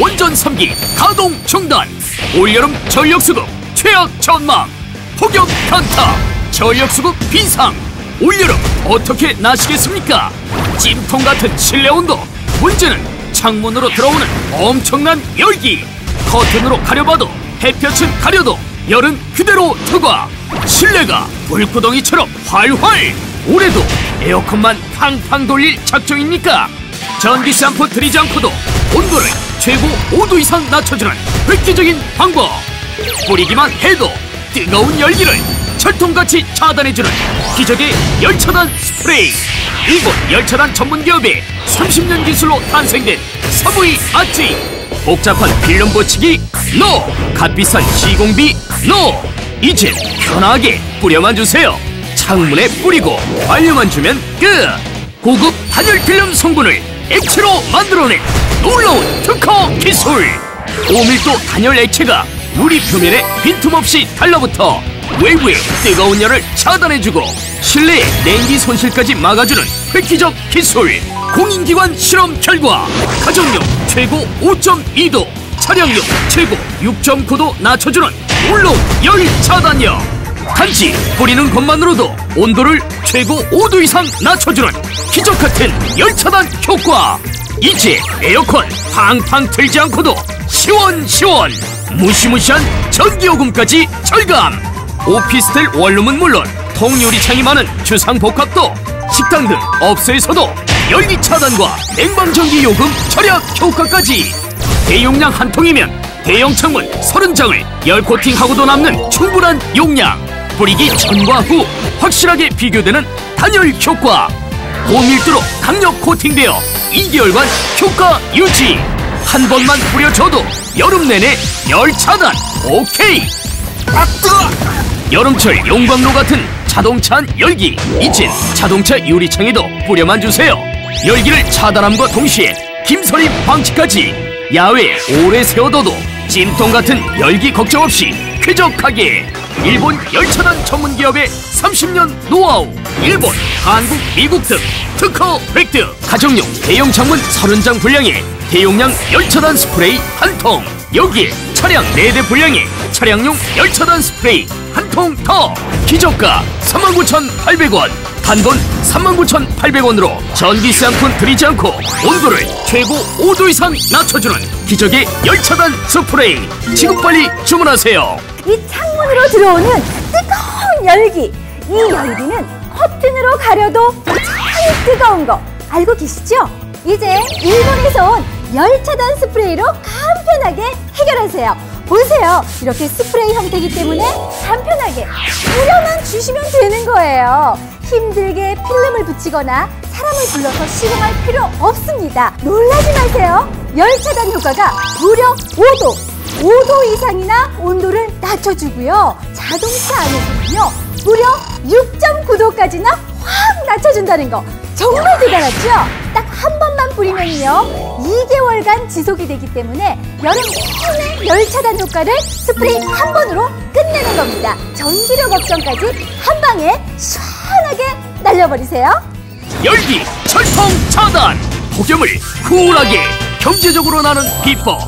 원전 3기 가동 중단. 올여름 전력수급 최악 전망. 폭염 간타 전력수급 빈상. 올여름 어떻게 나시겠습니까? 찜통 같은 실내 온도. 문제는 창문으로 들어오는 엄청난 열기. 커튼으로 가려봐도 햇볕은 가려도 열은 그대로 트과 실내가 불구덩이처럼 활활. 올해도 에어컨만 팡팡 돌릴 작정입니까? 한푼 들이지 않고도 온도를 최고 5도 이상 낮춰주는 획기적인 방법. 뿌리기만 해도 뜨거운 열기를 철통같이 차단해주는 기적의 열차단 스프레이. 일본 열차단 전문기업의 30년 기술로 탄생된 서브이 아찌 복잡한 필름 붙이기 노 값비싼 시공비 노 이제 편하게 뿌려만 주세요. 창문에 뿌리고 알려만 주면 끝. 고급 단열 필름 성분을 액체로 만들어낸 놀라운 특허 기술. 고밀도 단열 액체가 우리 표면에 빈틈없이 달라붙어 외부의 뜨거운 열을 차단해주고 실내의 냉기 손실까지 막아주는 획기적 기술. 공인기관 실험 결과. 가정용 최고 5.2도 차량용 최고 6.9도 낮춰주는 놀라운 열 차단력 단지 뿌리는 것만으로도 온도를 최고 5도 이상 낮춰주는 기적 같은 열차단 효과. 이제 에어컨 팡팡 틀지 않고도 시원시원 무시무시한 전기요금까지 절감. 오피스텔 원룸은 물론 통유리창이 많은 주상복합도 식당 등 업소에서도 열기 차단과 냉방전기 요금 절약 효과까지. 대용량 한 통이면 대형 창문 30장을 열 코팅하고도 남는 충분한 용량. 뿌리기 전과 후 확실하게 비교되는 단열 효과 고밀도로 강력 코팅되어 2개월간 효과 유지. 한 번만 뿌려줘도 여름 내내 열 차단 오케이. 아 뜨거 여름철 용광로 같은 자동차 열기. 이젠 자동차 유리창에도 뿌려만 주세요. 열기를 차단함과 동시에 김서림 방치까지. 야외 오래 세워둬도 찜통 같은 열기 걱정 없이 쾌적하게 일본 열차단 전문 기업의 30년 노하우. 일본, 한국, 미국 등 특허 획득. 가정용 대형 창문 30장 분량의 대용량 열차단 스프레이 한 통. 여기에 차량 4대 분량의 차량용 열차단 스프레이 한 통 더. 기저가 39,800원. 단돈 39,800원으로 전기세 한 푼 들이지 않고 온도를 최고 5도 이상 낮춰주는 기적의 열차단 스프레이. 지금 빨리 주문하세요. 이 창문으로 들어오는 뜨거운 열기. 이 열기는 커튼으로 가려도 참 뜨거운 거. 알고 계시죠? 이제 일본에서 온 열차단 스프레이로 간편하게 해결하세요. 보세요. 이렇게 스프레이 형태이기 때문에 간편하게 뿌려만 주시면 되는 거예요. 힘들게 필름을 붙이거나 사람을 불러서 시공할 필요 없습니다. 놀라지 마세요. 열차단 효과가 무려 5도 5도 이상이나 온도를 낮춰주고요. 자동차 안에서는요, 무려 6.9도까지나 확 낮춰준다는 거. 정말 대단하죠? 딱 한 번 만 뿌리면요, 2개월간 지속이 되기 때문에 여름 내내 열 차단 효과를 스프레이 한 번으로 끝내는 겁니다. 전기료 걱정까지 한 방에 시원하게 날려버리세요. 열기 철통 차단 폭염을 쿨하게 경제적으로 나는 비법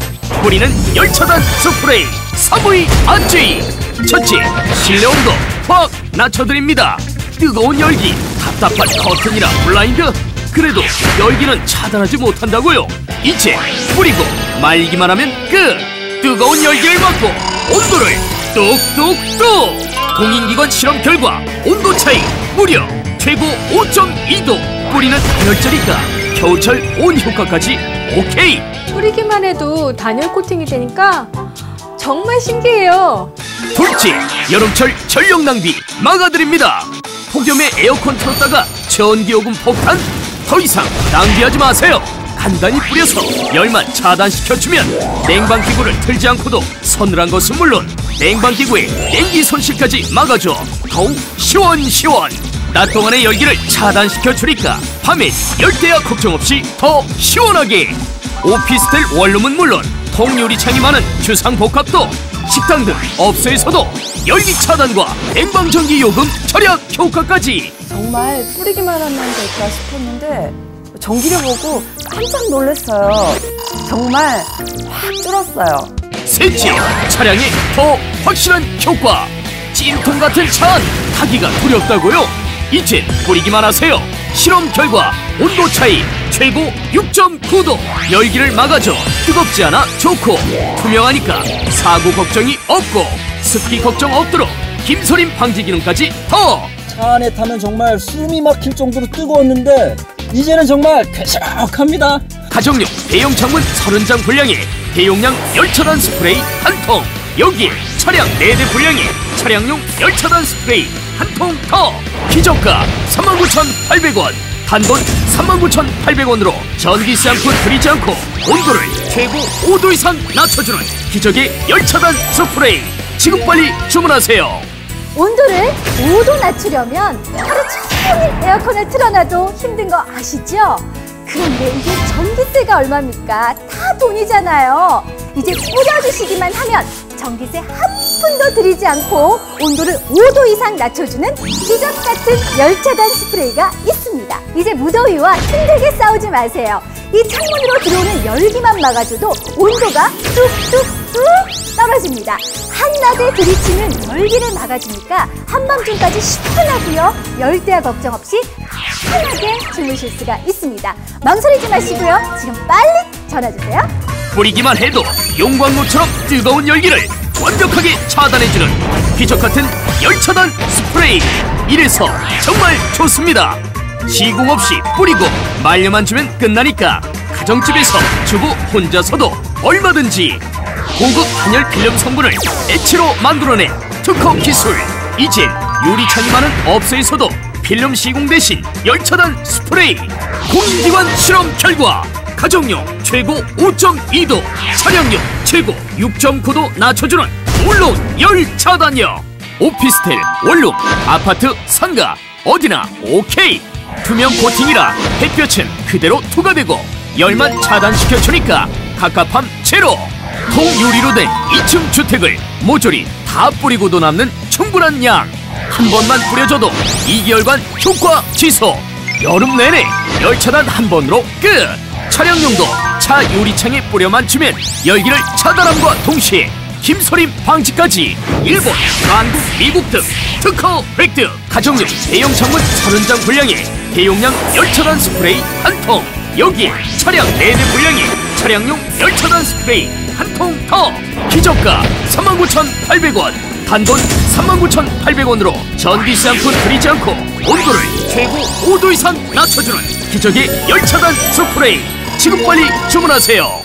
뿌리는 열 차단 스프레이 사부이 안주이 첫째 실내 온도 확 낮춰드립니다 뜨거운 열기 답답한 커튼이라 블라인드 그래도 열기는 차단하지 못한다고요. 이제 뿌리고 말리기만 하면 끝. 뜨거운 열기를 막고 온도를 뚝뚝뚝 공인기관 실험 결과 온도 차이 무려 최고 5.2도. 뿌리는 단열재니까 겨울철 온 효과까지 오케이. 뿌리기만 해도 단열 코팅이 되니까 정말 신기해요. 둘째 여름철 전력 낭비 막아드립니다. 폭염에 에어컨 틀었다가 전기요금 폭탄 더 이상 낭비하지 마세요. 간단히 뿌려서 열만 차단시켜주면 냉방기구를 틀지 않고도 서늘한 것은 물론 냉방기구의 냉기 손실까지 막아줘 더욱 시원시원. 낮 동안의 열기를 차단시켜주니까 밤엔 열대야 걱정 없이 더 시원하게. 오피스텔 원룸은 물론 통유리창이 많은 주상복합도 식당 등 업소에서도 열기 차단과 냉방전기 요금 절약 효과까지 정말 뿌리기만 하면 될까 싶었는데 전기를 보고 깜짝 놀랐어요. 정말 확 줄었어요. 셋째, 차량에 더 확실한 효과. 찜통 같은 차안 타기가 두렵다고요? 이젠 뿌리기만 하세요. 실험 결과 온도 차이 최고 6.9도. 열기를 막아줘 뜨겁지 않아 좋고 투명하니까 사고 걱정이 없고 습기 걱정 없도록 김서림 방지 기능까지 더. 차 안에 타면 정말 숨이 막힐 정도로 뜨거웠는데 이제는 정말 쾌적합니다. 가정용 대형 창문 30장 분량에 대용량 열차단 스프레이 한 통. 여기에 차량 4대 분량에 차량용 열차단 스프레이 한 통 더. 기저가 39,800원. 단돈 39,800원으로 전기세 한푼 들이지 않고 온도를 최고 5도 이상 낮춰주는 기적의 열차단 스프레이. 지금 빨리 주문하세요. 온도를 5도 낮추려면 하루 종일 에어컨을 틀어놔도 힘든 거 아시죠? 그런데 이게 전기세가 얼마입니까? 다 돈이잖아요. 이제 뿌려주시기만 하면 전기세 한 푼도 들이지 않고 온도를 5도 이상 낮춰주는 기적 같은 열차단 스프레이가 있습니다. 이제 무더위와 힘들게 싸우지 마세요. 이 창문으로 들어오는 열기만 막아줘도 온도가 뚝뚝뚝 떨어집니다. 한낮에 들이치는 열기를 막아주니까 한밤중까지 시원하고요. 열대야 걱정 없이 편하게 주무실 수가 있습니다. 망설이지 마시고요. 지금 빨리 전화 주세요. 뿌리기만 해도 용광로처럼 뜨거운 열기를 완벽하게 차단해주는 기적 같은 열차단 스프레이. 이래서 정말 좋습니다. 시공 없이 뿌리고 말려만 주면 끝나니까 가정집에서 주부 혼자서도 얼마든지 고급 단열 필름 성분을 액체로 만들어낸 특허 기술. 이젠 유리창이만은 업소에서도 필름 시공 대신 열차단 스프레이. 공기관 실험 결과 가정용 최고 5.2도, 차량용 최고 6.9도 낮춰주는 놀라운 열 차단력. 오피스텔, 원룸, 아파트, 상가 어디나 오케이. 투명 코팅이라 햇볕은 그대로 투과되고 열만 차단시켜주니까 갑갑함 제로. 통유리로 된 2층 주택을 모조리 다 뿌리고도 남는 충분한 양. 한 번만 뿌려줘도 2개월간 효과 지속. 여름 내내 열차단 한 번으로 끝. 차량용도 차 유리창에 뿌려만 주면 열기를 차단함과 동시에 김서림 방지까지 일본, 한국, 미국 등 특허 획득. 가정용 대형 창문 30장 분량에 대용량 열차단 스프레이 한 통. 여기에 차량 4대 분량에 차량용 열차단 스프레이 한 통 더. 기저가 39,800원. 단돈 39,800원으로 전기세 한푼 들이지 않고 온도를 최고 5도 이상 낮춰주는 기적의 열차단 스프레이 지금 빨리 주문하세요